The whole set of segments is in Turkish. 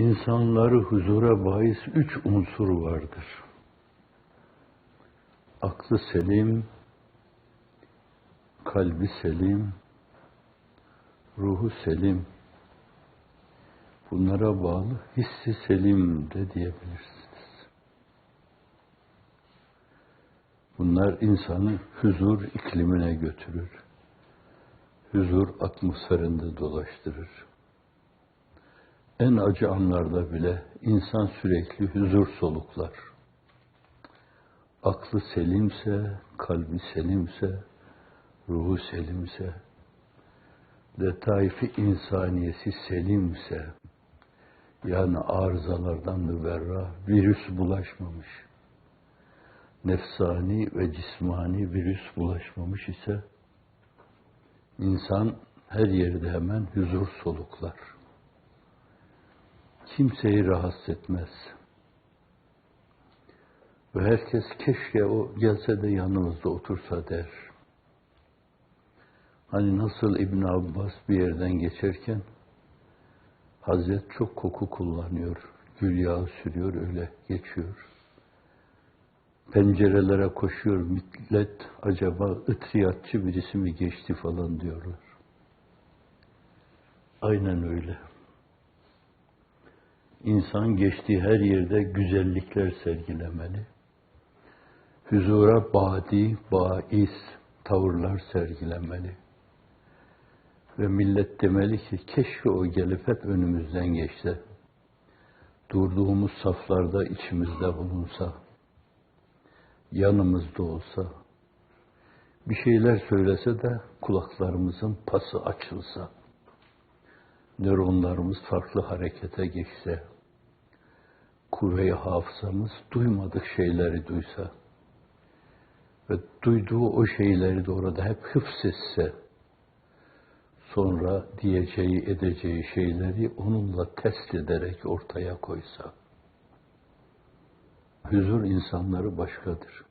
İnsanları huzura bahis üç unsur vardır. Aklı selim, kalbi selim, ruhu selim. Bunlara bağlı hissi selim de diyebilirsiniz. Bunlar insanı huzur iklimine götürür. Huzur atmosferinde dolaştırır. En acı anlarda bile insan sürekli huzur soluklar. Aklı selimse, kalbi selimse, ruhu selimse, letaifi insaniyesi selimse, yani arızalardan müberra, virüs bulaşmamış, nefsani ve cismani virüs bulaşmamış ise, insan her yerde hemen huzur soluklar. Kimseyi rahatsız etmez. Ve herkes keşke o gelse de yanımızda otursa der. Hani nasıl İbn Abbas bir yerden geçerken Hazret çok koku kullanıyor. Gül yağı sürüyor öyle geçiyor. Pencerelere koşuyor millet acaba ıtriyatçı birisi mi geçti falan diyorlar. Aynen öyle. İnsan geçtiği her yerde güzellikler sergilemeli. Huzura badi, bais tavırlar sergilemeli. Ve millet demeli ki keşke o gelip hep önümüzden geçse. Durduğumuz saflarda içimizde bulunsa. Yanımızda olsa. Bir şeyler söylese de kulaklarımızın pası açılsa. Nöronlarımız farklı harekete geçse. Kuvve-i hafızamız duymadık şeyleri duysa ve duyduğu o şeyleri de orada hep hıfzetse, sonra diyeceği, edeceği şeyleri onunla test ederek ortaya koysa. Huzur insanları başkadır.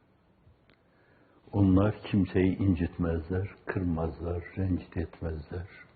Onlar kimseyi incitmezler, kırmazlar, rencide etmezler.